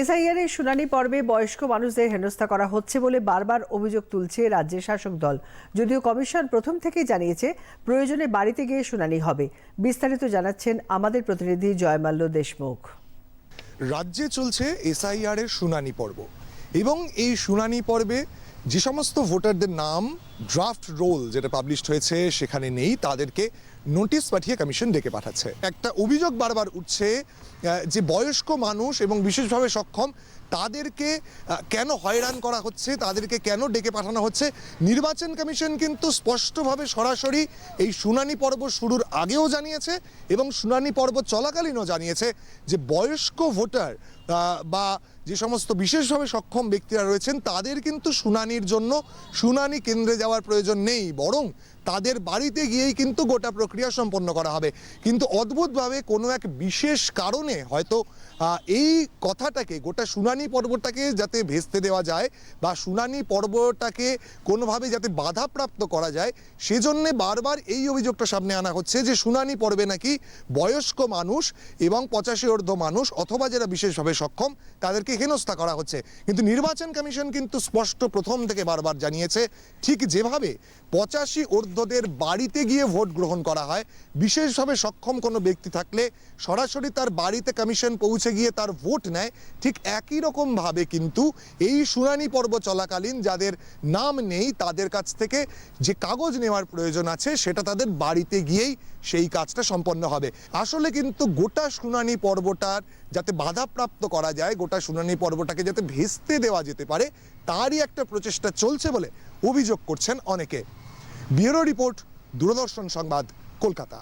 SIR এর শুনানি পর্বে বয়স্ক মানুষদের হেনস্থা করা হচ্ছে বলে বারবার অভিযোগ তুলছে রাজ্যের শাসক দল। যদিও কমিশন প্রথম থেকেই জানিয়েছে প্রয়োজনে বাড়িতে গিয়ে শুনানি হবে। বিস্তারিত জানাচ্ছেন আমাদের প্রতিনিধি জয়মাল্য দেশমুখ। রাজ্যে চলছে এসআইআর এর শুনানি পর্ব এবং এই শুনানি পর্বে যে সমস্ত ভোটারদের নাম ড্রাফট রোল যেটা পাবলিশড হয়েছে সেখানে নেই, তাদেরকে নোটিশ পাঠিয়ে কমিশন ডেকে পাঠাচ্ছে। একটা অভিযোগ বারবার উঠছে যে বয়স্ক মানুষ এবং বিশেষভাবে সক্ষম, তাদেরকে কেন হয়রান করা হচ্ছে, তাদেরকে কেন ডেকে পাঠানো হচ্ছে? নির্বাচন কমিশন কিন্তু স্পষ্টভাবে সরাসরি এই শুনানি পর্ব শুরুর আগেও জানিয়েছে এবং শুনানি পর্ব চলাকালীনও জানিয়েছে যে বয়স্ক ভোটার বা যে সমস্ত বিশেষভাবে সক্ষম ব্যক্তিরা রয়েছেন, তাদের কিন্তু শুনানির জন্য শুনানি কেন্দ্রে যাওয়ার প্রয়োজন নেই। বরং তাদের বাড়িতে গিয়েই কিন্তু গোটা প্রক্রিয়া সম্পন্ন করা হবে। কিন্তু অদ্ভুতভাবে কোনো এক বিশেষ কারণে হয়তো এই কথাটাকে, গোটা শুনানি পর্বটাকে যাতে ভেস্তে দেওয়া যায় বা শুনানি পর্বটাকে কোনোভাবে যাতে বাধাপ্রাপ্ত করা যায়, সেজন্যে বারবার এই অভিযোগটা সামনে আনা হচ্ছে যে শুনানি পর্বে নাকি বয়স্ক মানুষ এবং পঁচাশি ঊর্ধ্ব মানুষ অথবা যারা বিশেষভাবে সক্ষম, তাদেরকে হেনস্থা করা হচ্ছে। কিন্তু নির্বাচন কমিশন কিন্তু স্পষ্ট প্রথম থেকে বারবার জানিয়েছে, ঠিক যেভাবে পঁচাশি ঊর্ধ্বদের বাড়িতে গিয়ে ভোট গ্রহণ করা হয়, বিশেষভাবে সক্ষম কোনো ব্যক্তি থাকলে সরাসরি তার বাড়িতে কমিশন পৌঁছে গিয়ে তার ভোট নেয়, ঠিক একই রকমভাবে কিন্তু এই শুনানি পর্ব চলাকালীন যাদের নাম নেই, তাদের কাছ থেকে যে কাগজ নেওয়ার প্রয়োজন আছে, সেটা তাদের বাড়িতে গিয়েই সেই কাজটা সম্পন্ন হবে। আসলে কিন্তু গোটা শুনানি পর্বটার যাতে বাধাপ্রাপ্ত করা যায়, গোটা শুনানি পর্বটাকে যাতে ভেস্তে দেওয়া যেতে পারে, তারই একটা প্রচেষ্টা চলছে বলে অভিযোগ করছেন অনেকে। ব্যুরো রিপোর্ট, দূরদর্শন সংবাদ, কলকাতা।